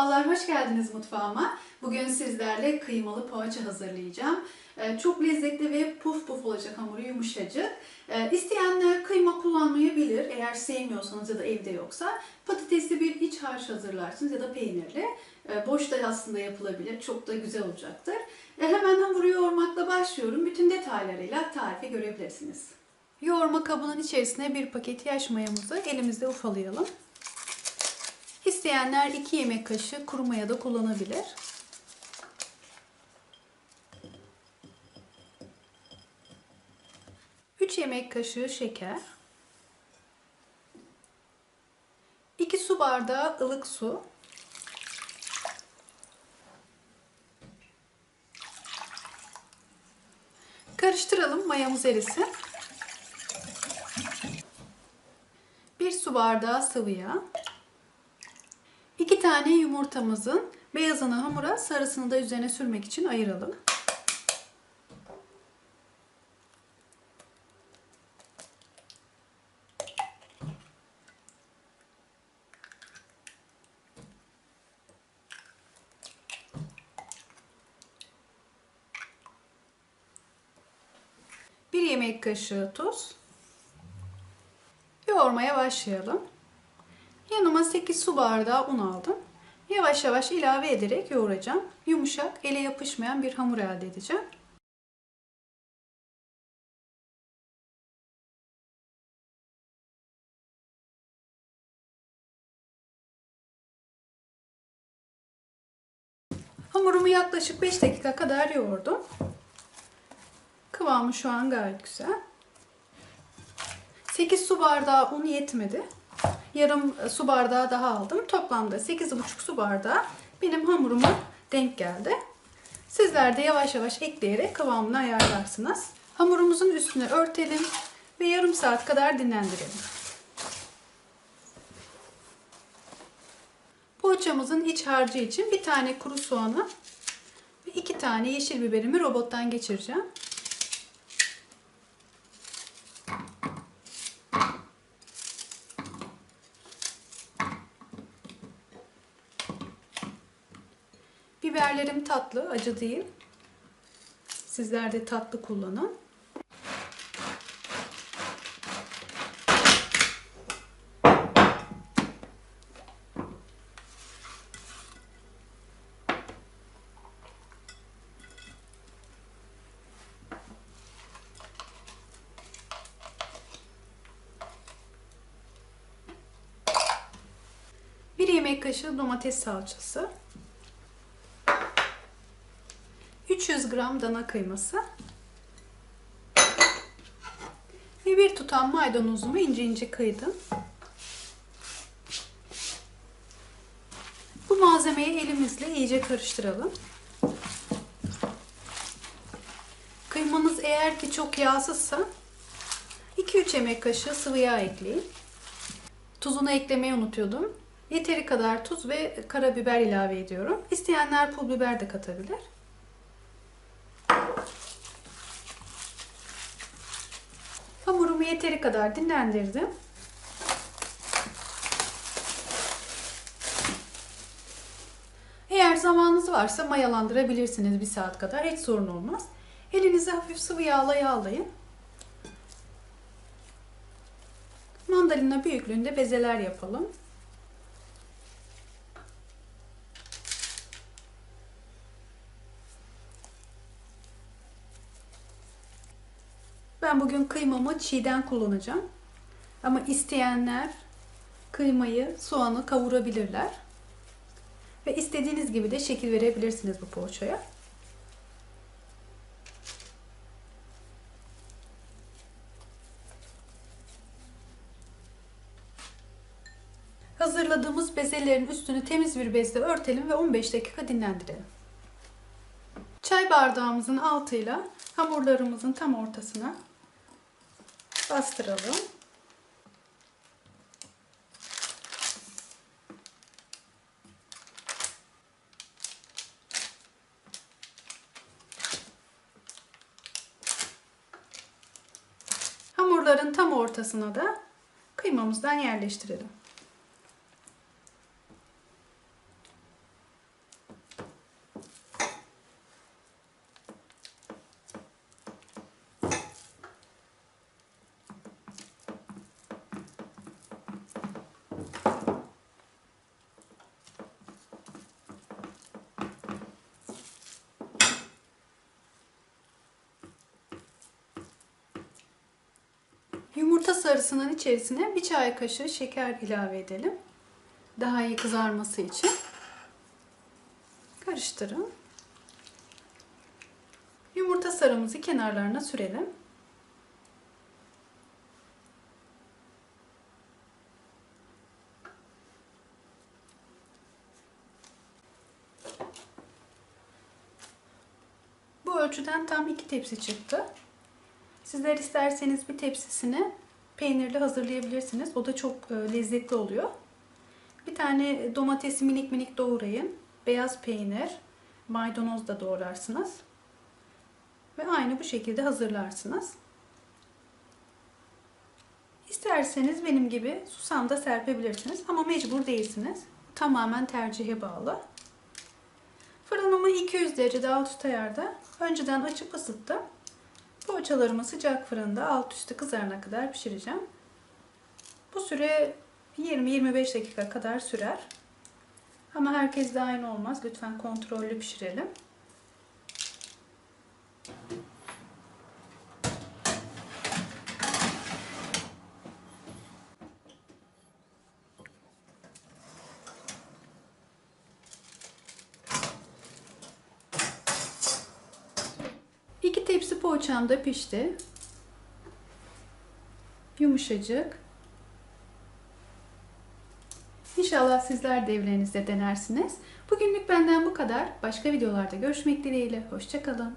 Merhabalar, hoş geldiniz mutfağıma. Bugün sizlerle kıymalı poğaça hazırlayacağım. Ee, Çok lezzetli ve puf puf olacak hamuru yumuşacık. Ee, İsteyenler kıyma kullanmayabilir eğer sevmiyorsanız ya da evde yoksa. Patatesli bir iç harç hazırlarsınız ya da peynirli. Ee, Boş da aslında yapılabilir, çok da güzel olacaktır. Hemen hamuru yoğurmakla başlıyorum. Bütün detaylarıyla tarifi görebilirsiniz. Yoğurma kabının içerisine bir paket yaş mayamızı elimizde ufalayalım. İsteyenler 2 yemek kaşığı kuru maya da kullanabilir. Üç yemek kaşığı şeker. 2 su bardağı ılık su. Karıştıralım mayamız erisin. 1 su bardağı sıvı yağ. 2 tane yumurtamızın beyazını hamura, sarısını da üzerine sürmek için ayıralım. Bir yemek kaşığı tuz. Yoğurmaya başlayalım. Yanıma 8 su bardağı un aldım. Yavaş yavaş ilave ederek yoğuracağım. Yumuşak, ele yapışmayan bir hamur elde edeceğim. Hamurumu yaklaşık 5 dakika kadar yoğurdum. Kıvamı şu an gayet güzel. 8 su bardağı un yetmedi. Yarım su bardağı daha aldım. Toplamda 8,5 su bardağı benim hamuruma denk geldi. Sizler de yavaş yavaş ekleyerek kıvamını ayarlarsınız. Hamurumuzun üstüne örtelim ve yarım saat kadar dinlendirelim. Poğaçamızın iç harcı için bir tane kuru soğanı ve iki tane yeşil biberimi robottan geçireceğim. Biberlerim tatlı, acı değil. Sizler de tatlı kullanın. Bir yemek kaşığı domates salçası. 300 gram dana kıyması ve bir tutam maydanozumu ince ince kıydım. Bu malzemeyi elimizle iyice karıştıralım. Kıymanız eğer ki çok yağsızsa 2-3 yemek kaşığı sıvı yağ ekleyin. Tuzunu eklemeyi unutuyordum. Yeteri kadar tuz ve karabiber ilave ediyorum. İsteyenler pul biber de katabilir. Hamurumu yeteri kadar dinlendirdim. Eğer zamanınız varsa mayalandırabilirsiniz bir saat kadar. Hiç sorun olmaz. Elinizi hafif sıvı yağla yağlayın. Mandalina büyüklüğünde bezeler yapalım. Bugün kıymamı çiğden kullanacağım. Ama isteyenler kıymayı, soğanı kavurabilirler. Ve istediğiniz gibi de şekil verebilirsiniz bu poğaçaya. Hazırladığımız bezelerin üstünü temiz bir bezle örtelim ve 15 dakika dinlendirelim. Çay bardağımızın altıyla hamurlarımızın tam ortasına bastıralım. Hamurların tam ortasına da kıymamızdan yerleştirelim. Yumurta sarısının içerisine bir çay kaşığı şeker ilave edelim. Daha iyi kızarması için. Karıştırın. Yumurta sarımızı kenarlarına sürelim. Bu ölçüden tam iki tepsi çıktı. Sizler isterseniz bir tepsisini peynirli hazırlayabilirsiniz. O da çok e, lezzetli oluyor. Bir tane domatesi minik minik doğrayın. Beyaz peynir, maydanoz da doğrarsınız. Ve aynı bu şekilde hazırlarsınız. İsterseniz benim gibi susam da serpebilirsiniz ama mecbur değilsiniz. Tamamen tercihe bağlı. Fırınımı 200 derecede alt üst ayarda önceden açıp ısıttım. Poğaçalarımı sıcak fırında alt üstü kızarana kadar pişireceğim. Bu süre 20-25 dakika kadar sürer. Ama herkes de aynı olmaz. Lütfen kontrollü pişirelim. İki tepsi poğaçam pişti. Yumuşacık. İnşallah sizler de evlerinizde denersiniz. Bugünlük benden bu kadar. Başka videolarda görüşmek dileğiyle. Hoşçakalın.